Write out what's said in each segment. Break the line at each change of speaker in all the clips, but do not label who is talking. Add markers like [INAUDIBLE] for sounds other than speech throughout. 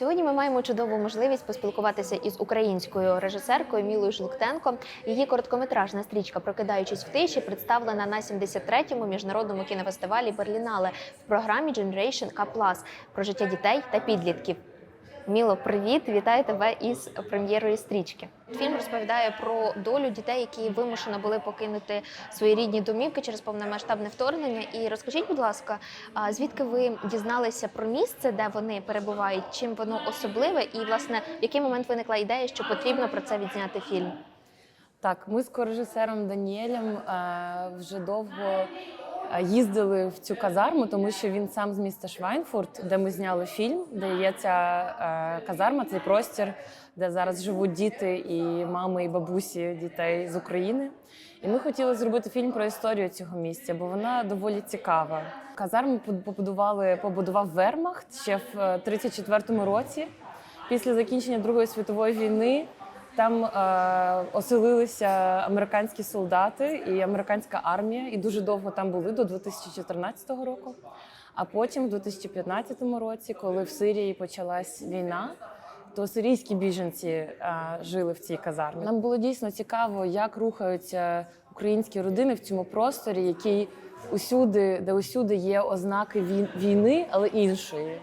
Сьогодні ми маємо чудову можливість поспілкуватися із українською режисеркою Мілою Шлуктенко. Її короткометражна стрічка Прокидаючись в тиші представлена на 73-му міжнародному кінофестивалі Берлінале в програмі Generation K+, про життя дітей та підлітків. Міло, привіт! Вітаю тебе із прем'єрою стрічки. Фільм розповідає про долю дітей, які вимушено були покинути свої рідні домівки через повномасштабне вторгнення. І розкажіть, будь ласка, звідки ви дізналися про місце, де вони перебувають, чим воно особливе, і власне в який момент виникла ідея, що потрібно про це відзняти фільм?
Так, ми з корежисером Даніелем е, вже довго їздили в цю казарму, тому що він сам з міста Швайнфурт, де ми зняли фільм, де є ця е, казарма, цей простір, де зараз живуть діти і мами, і бабусі дітей з України. І ми хотіли зробити фільм про історію цього місця, бо вона доволі цікава. Казарму побудували, побудував Вермахт ще в е, 34-му році. Після закінчення Другої світової війни там е, оселилися американські солдати і американська армія, і дуже довго там були до 2014 року. А потім, в 2015 році, коли в Сирії почалась війна, то сирійські біженці е, жили в цій казармі. Нам було дійсно цікаво, як рухаються українські родини в цьому просторі, який усюди, де усюди є ознаки вій- війни, але іншої.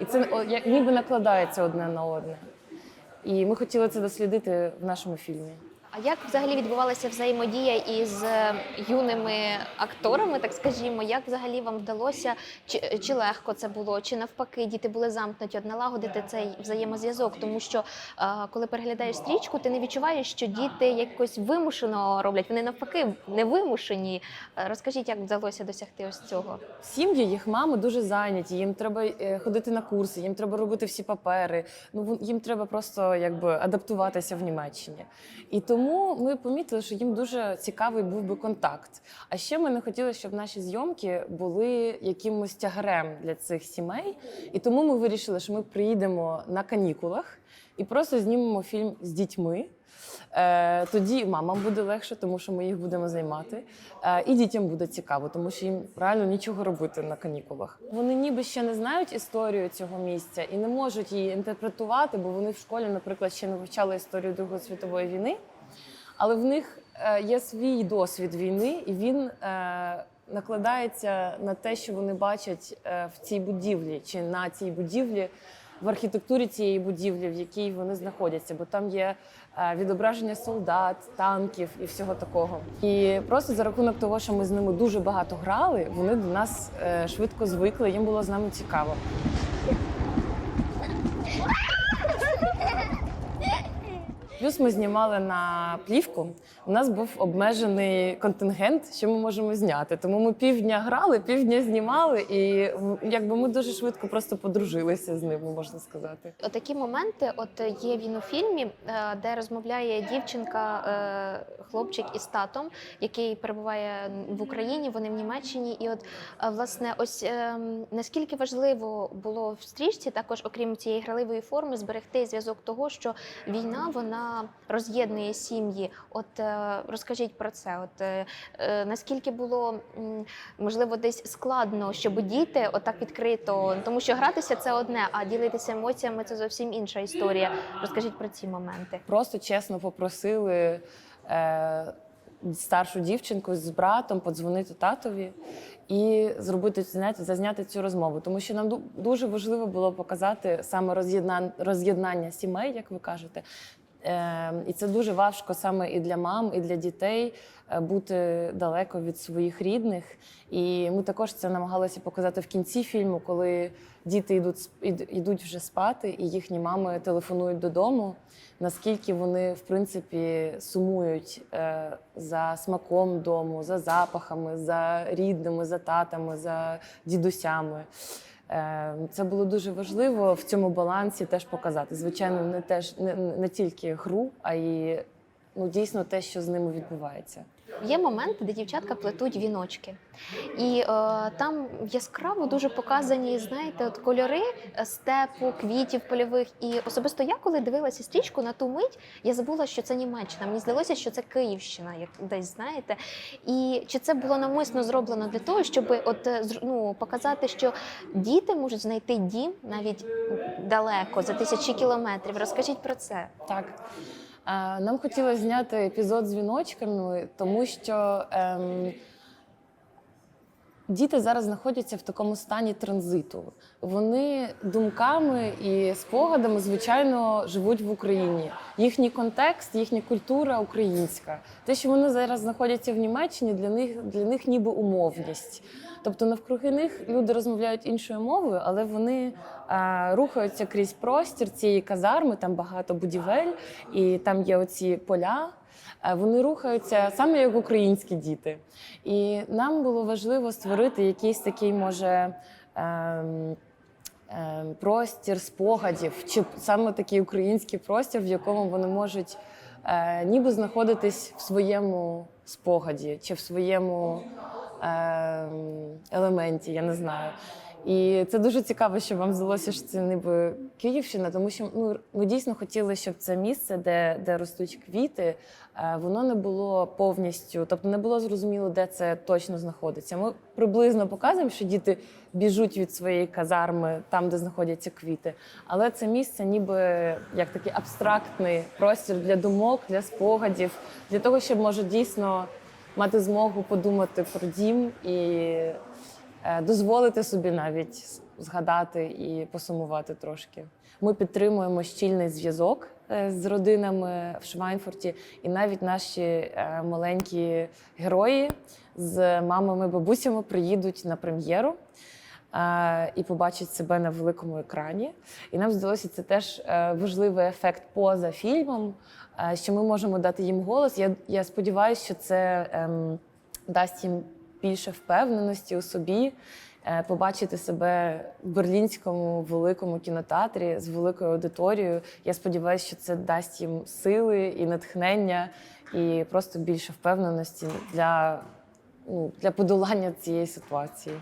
І це ніби накладається одне на одне. І ми хотіли це дослідити в нашому фільмі.
А як взагалі відбувалася взаємодія із е, юними акторами, так скажімо, як взагалі вам вдалося, чи, чи легко це було, чи навпаки діти були замкнуті, от налагодити цей взаємозв'язок? Тому що е, коли переглядаєш стрічку, ти не відчуваєш, що діти якось вимушено роблять. Вони навпаки не вимушені. Е, Розкажіть, як вдалося досягти ось цього?
Сім'ї, їх мами дуже зайняті. Їм треба ходити на курси, їм треба робити всі папери. Ну їм треба просто якби адаптуватися в Німеччині. І тому ми помітили, що їм дуже цікавий був би контакт. А ще ми не хотіли, щоб наші зйомки були якимось тягарем для цих сімей. І тому ми вирішили, що ми приїдемо на канікулах і просто знімемо фільм з дітьми. Е, тоді мамам буде легше, тому що ми їх будемо займати. Е, і дітям буде цікаво, тому що їм реально нічого робити на канікулах. Вони ніби ще не знають історію цього місця і не можуть її інтерпретувати, бо вони в школі, наприклад, ще не вивчали історію Другої світової війни. Але в них е, є свій досвід війни, і він е, накладається на те, що вони бачать е, в цій будівлі чи на цій будівлі, в архітектурі цієї будівлі, в якій вони знаходяться, бо там є відображення солдат, танків і всього такого. І просто за рахунок того, що ми з ними дуже багато грали, вони до нас швидко звикли. Їм було з нами цікаво. Плюс ми знімали на плівку. У нас був обмежений контингент, що ми можемо зняти. Тому ми півдня грали, півдня знімали, і якби ми дуже швидко просто подружилися з ними, можна сказати.
Отакі моменти, от є він у фільмі, е, де розмовляє дівчинка, е, хлопчик із татом, який перебуває в Україні, вони в Німеччині. І от е, власне, ось наскільки важливо було в стрічці, також окрім цієї граливої форми, зберегти зв'язок того, що війна вона роз'єднує сім'ї. От е, розкажіть про це. От е, е, наскільки було можливо десь складно, щоб діти отак відкрито, тому що гратися це одне, а ділитися емоціями це зовсім інша історія. Розкажіть про ці моменти.
Просто чесно попросили е, старшу дівчинку з братом подзвонити татові і зробити зняти, зазняти цю розмову. Тому що нам дуже важливо було показати саме роз'єднан- роз'єднання сімей, як ви кажете. Е, і це дуже важко саме і для мам, і для дітей е, бути далеко від своїх рідних. І ми також це намагалися показати в кінці фільму, коли діти йдуть йдуть вже спати, і їхні мами телефонують додому. Наскільки вони в принципі сумують е, за смаком дому, за запахами, за рідними, за татами, за дідусями. Е, Це було дуже важливо в цьому балансі теж показати. Звичайно, не теж не, не тільки гру, а й ну дійсно те, що з ними відбувається.
Є моменти, де дівчатка плетуть віночки, і е, там яскраво дуже показані, знаєте, от кольори е, степу, квітів польових. І особисто я, коли дивилася стрічку на ту мить, я забула, що це Німеччина. Мені здалося, що це Київщина, як десь знаєте. І чи це було навмисно зроблено для того, щоб от е, ну, показати, що діти можуть знайти дім навіть далеко за тисячі кілометрів. Розкажіть про це.
Так. Нам хотілося зняти епізод з віночками, тому що ем, діти зараз знаходяться в такому стані транзиту. Вони думками і спогадами, звичайно, живуть в Україні. Їхній контекст, їхня культура українська. Те, що вони зараз знаходяться в Німеччині, для них для них ніби умовність. Тобто навкруги них люди розмовляють іншою мовою, але вони рухаються крізь простір цієї казарми, там багато будівель, і там є оці поля. Е, Вони рухаються саме як українські діти. І нам було важливо створити якийсь такий, може. ем, ем, Простір спогадів, чи саме такий український простір, в якому вони можуть е, ніби знаходитись в своєму спогаді чи в своєму ем, елементі, я не знаю. І це дуже цікаво, що вам здалося, що це ніби Київщина, тому що ну, ми дійсно хотіли, щоб це місце, де, де ростуть квіти, е, воно не було повністю, тобто не було зрозуміло, де це точно знаходиться. Ми приблизно показуємо, що діти біжуть від своєї казарми там, де знаходяться квіти. Але це місце ніби як такий абстрактний простір для думок, для спогадів, для того, щоб може дійсно мати змогу подумати про дім і дозволити собі навіть згадати і посумувати трошки. Ми підтримуємо щільний зв'язок е, з родинами в Швайнфурті, і навіть наші е, маленькі герої з мамами, бабусями приїдуть на прем'єру. е, І побачать себе на великому екрані. І нам здалося, це теж е, важливий ефект поза фільмом, е, що ми можемо дати їм голос. Я, я сподіваюся, що це ем, дасть їм більше впевненості у собі, е, побачити себе в берлінському великому кінотеатрі з великою аудиторією. Я сподіваюся, що це дасть їм сили і натхнення, і просто більше впевненості для, ну, для подолання цієї ситуації.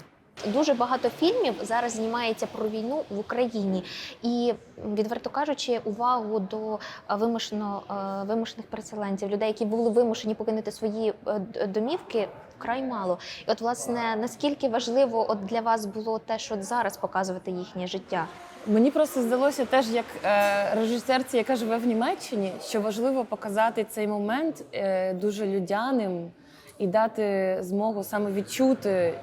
Дуже багато фільмів зараз знімається про війну в Україні, і відверто кажучи, увагу до е, вимушено е, вимушених переселенців, людей, які були вимушені покинути свої е, домівки. Край мало, і от власне наскільки важливо от для вас було те, що зараз показувати їхнє життя?
Мені просто здалося теж, як е, режисерці, яка живе в Німеччині, що важливо показати цей момент е, дуже людяним і дати змогу саме відчути,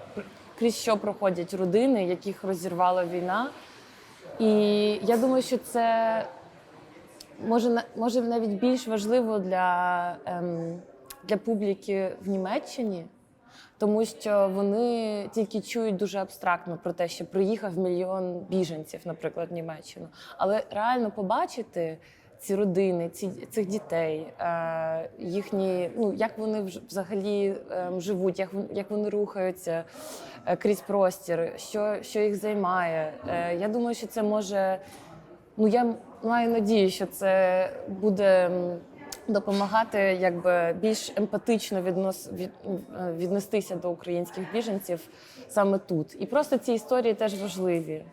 крізь що проходять родини, яких розірвала війна. І я думаю, що це може, може навіть більш важливо для, ем, для публіки в Німеччині. Тому що вони тільки чують дуже абстрактно про те, що приїхав мільйон біженців, наприклад, в Німеччину. Але реально побачити ці родини, ці, цих дітей, е, їхні, ну як вони взагалі е, живуть, як, як вони рухаються е, крізь простір, що, що їх займає. Е, я думаю, що це може. Ну, я маю надію, що це буде допомагати якби більш емпатично віднос, від, віднестися до українських біженців саме тут. І просто ці історії теж важливі.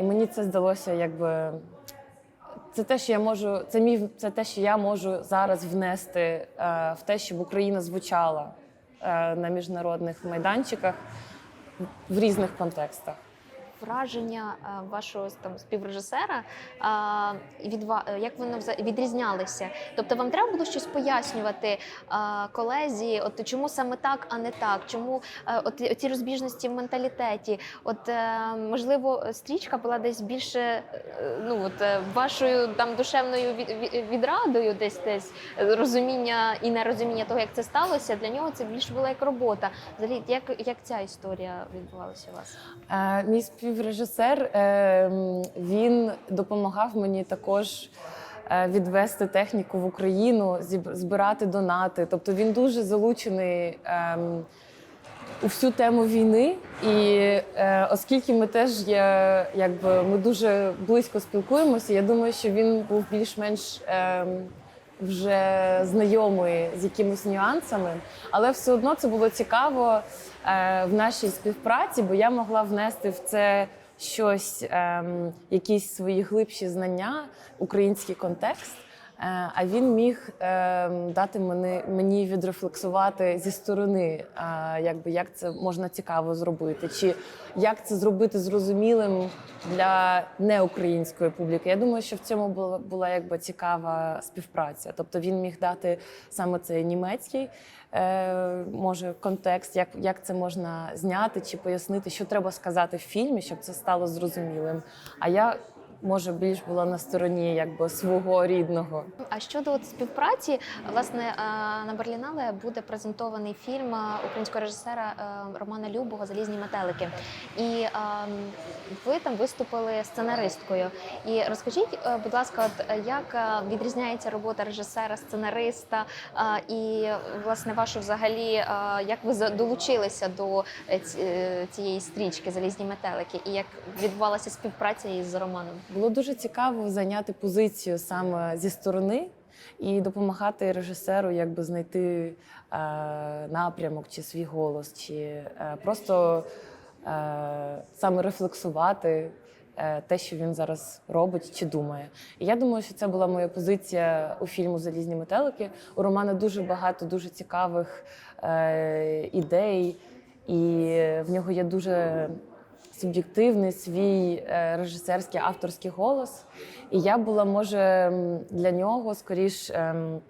І мені це здалося, якби це те, що я можу, це мій це те, що я можу зараз внести е, в те, щоб Україна звучала е, на міжнародних майданчиках в різних контекстах.
Враження е, вашого там співрежисера від е, як воно відрізнялися? Тобто вам треба було щось пояснювати колезі, от чому саме так, а не так? Чому е, от ці розбіжності в менталітеті? От можливо, стрічка була десь більше ну от вашою там душевною від- від- відрадою, десь десь розуміння і нерозуміння того, як це сталося. Для нього це більше була як робота. Взагалі, як, як ця історія відбувалася у вас?
Мій співрежисер е, він допомагав мені також е, відвести техніку в Україну, збирати донати. Тобто він дуже залучений. ем, У всю тему війни, і е, оскільки ми теж є, якби ми дуже близько спілкуємося, я думаю, що він був більш-менш ем, вже знайомий з якимись нюансами, але все одно це було цікаво в нашій співпраці, бо я могла внести в це щось, ем, якісь свої глибші знання, український контекст. Е, А він міг ем, дати мені, мені відрефлексувати зі сторони, е, якби як це можна цікаво зробити, чи як це зробити зрозумілим для неукраїнської публіки. Я думаю, що в цьому була, була якби цікава співпраця. Тобто він міг дати саме цей німецький е, може контекст, як, як це можна зняти чи пояснити, що треба сказати в фільмі, щоб це стало зрозумілим. А я може більш була на стороні якби свого рідного.
А щодо от співпраці, власне е, на Берлінале буде презентований фільм українського режисера е, Романа Любого Залізні метелики. І е, ви там виступили сценаристкою. І розкажіть, е, будь ласка, от як відрізняється робота режисера, сценариста, і власне вашу взагалі, як ви долучилися до ці- цієї стрічки Залізні метелики, і як відбувалася співпраця із Романом?
Було дуже цікаво зайняти позицію саме зі сторони і допомагати режисеру, якби знайти е, напрямок чи свій голос, чи е, просто е, саме рефлексувати. е, Те, що він зараз робить чи думає, і я думаю, що це була моя позиція у фільму Залізні метелики. У Романа дуже багато дуже цікавих е, ідей, і в нього є дуже суб'єктивний свій е, режисерський авторський голос. І я була, може, для нього скоріш ем,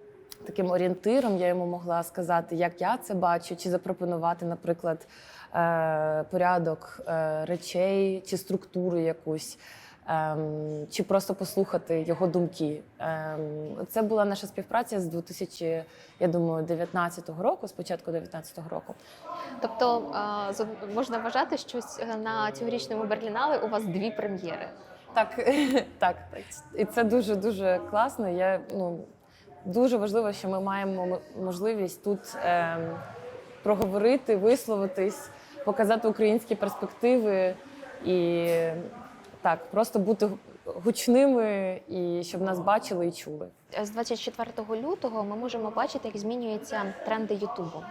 таким орієнтиром. Я йому могла сказати, як я це бачу, чи запропонувати, наприклад, е, порядок е, речей чи структуру якусь. Ем, чи просто послухати його думки. Ем, це була наша співпраця з 2000, я думаю, 19-го року, з початку 19-го року.
Тобто е, можна вважати, що на цьогорічному Берлінале у вас дві прем'єри.
Так, [LAUGHS] так. І це дуже дуже класно. Я ну дуже важливо, що ми маємо можливість тут ем, проговорити, висловитись, показати українські перспективи і так, просто бути гучними і щоб нас бачили і чули.
З 24 лютого ми можемо бачити, як змінюються тренди Ютубу.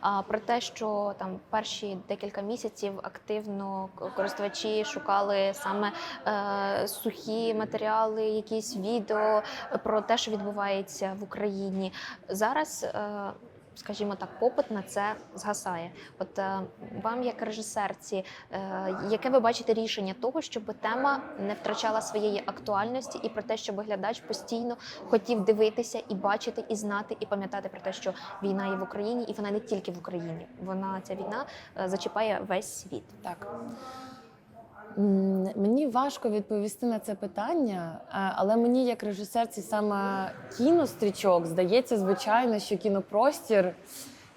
А про те, що там перші декілька місяців активно користувачі шукали саме е, сухі матеріали, якісь відео про те, що відбувається в Україні. Зараз. Е, Скажімо так, попит на це згасає. От е, вам, як режисерці, е, яке ви бачите рішення того, щоб тема не втрачала своєї актуальності, і про те, щоб глядач постійно хотів дивитися і бачити, і знати, і пам'ятати про те, що війна є в Україні, і вона не тільки в Україні. Вона ця війна е, зачіпає весь світ.
Так. Мені важко відповісти на це питання, але мені, як режисерці, саме кінострічок, здається, звичайно, що кінопростір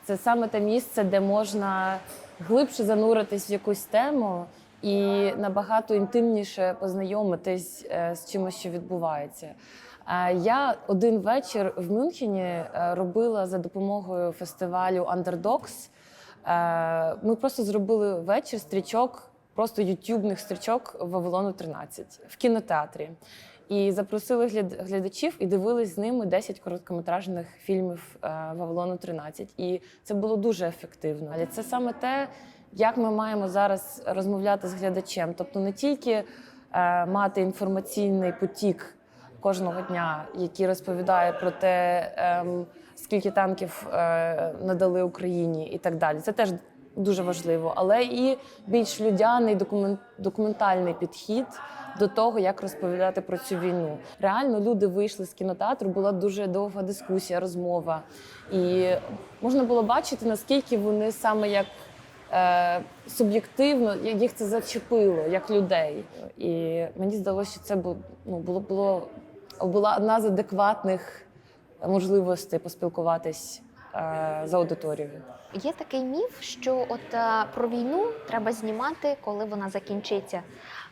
це саме те місце, де можна глибше зануритись в якусь тему і набагато інтимніше познайомитись е, з чимось, що відбувається. Я один вечір в Мюнхені е, робила за допомогою фестивалю Underdogs. Е, Ми просто зробили вечір стрічок, просто ютюбних стрічок Вавилону 13 в кінотеатрі. І запросили глядачів і дивились з ними 10 короткометражних фільмів е, Вавилону 13. І це було дуже ефективно. Але це саме те, як ми маємо зараз розмовляти з глядачем. Тобто не тільки е, мати інформаційний потік кожного дня, який розповідає про те, ем, скільки танків е, надали Україні і так далі. Це теж дуже важливо, але і більш людяний документальний підхід до того, як розповідати про цю війну. Реально люди вийшли з кінотеатру, була дуже довга дискусія, розмова, і можна було бачити, наскільки вони саме як. Е, суб'єктивно їх це зачепило як людей, і мені здалося, що це бу- ну, було було була одна з адекватних можливостей поспілкуватись е, з аудиторією.
Є такий міф, що от е, про війну треба знімати, коли вона закінчиться.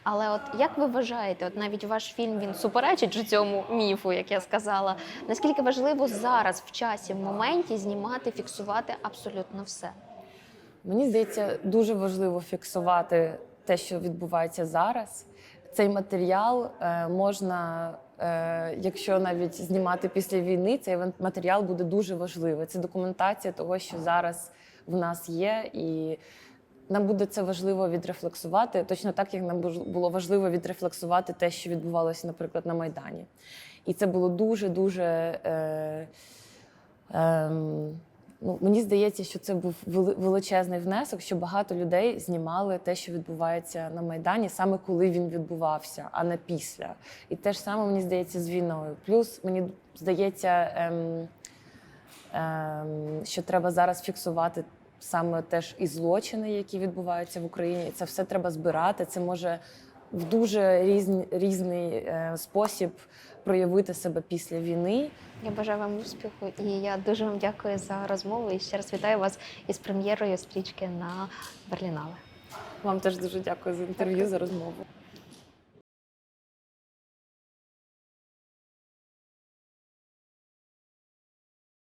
Але от як ви вважаєте, от навіть ваш фільм він суперечить цьому міфу, як я сказала. Наскільки важливо зараз в часі, в моменті знімати, фіксувати абсолютно все?
Мені здається, дуже важливо фіксувати те, що відбувається зараз. Цей матеріал е, можна якщо навіть знімати після війни, цей матеріал буде дуже важливий. Це документація того, що зараз в нас є, і нам буде це важливо відрефлексувати, точно так, як нам було важливо відрефлексувати те, що відбувалося, наприклад, на Майдані. І це було дуже дуже. Е, ем, ну, мені здається, що це був величезний внесок, що багато людей знімали те, що відбувається на Майдані, саме коли він відбувався, а не після. І те ж саме мені здається з війною. Плюс мені здається, ем, ем, що треба зараз фіксувати саме теж і злочини, які відбуваються в Україні. Це все треба збирати. Це може в дуже різний, різний е, спосіб проявити себе після війни.
Я бажаю вам успіху і я дуже вам дякую за розмову і ще раз вітаю вас із прем'єрою стрічки на Берлінале.
Вам теж дуже дякую за інтерв'ю, за розмову.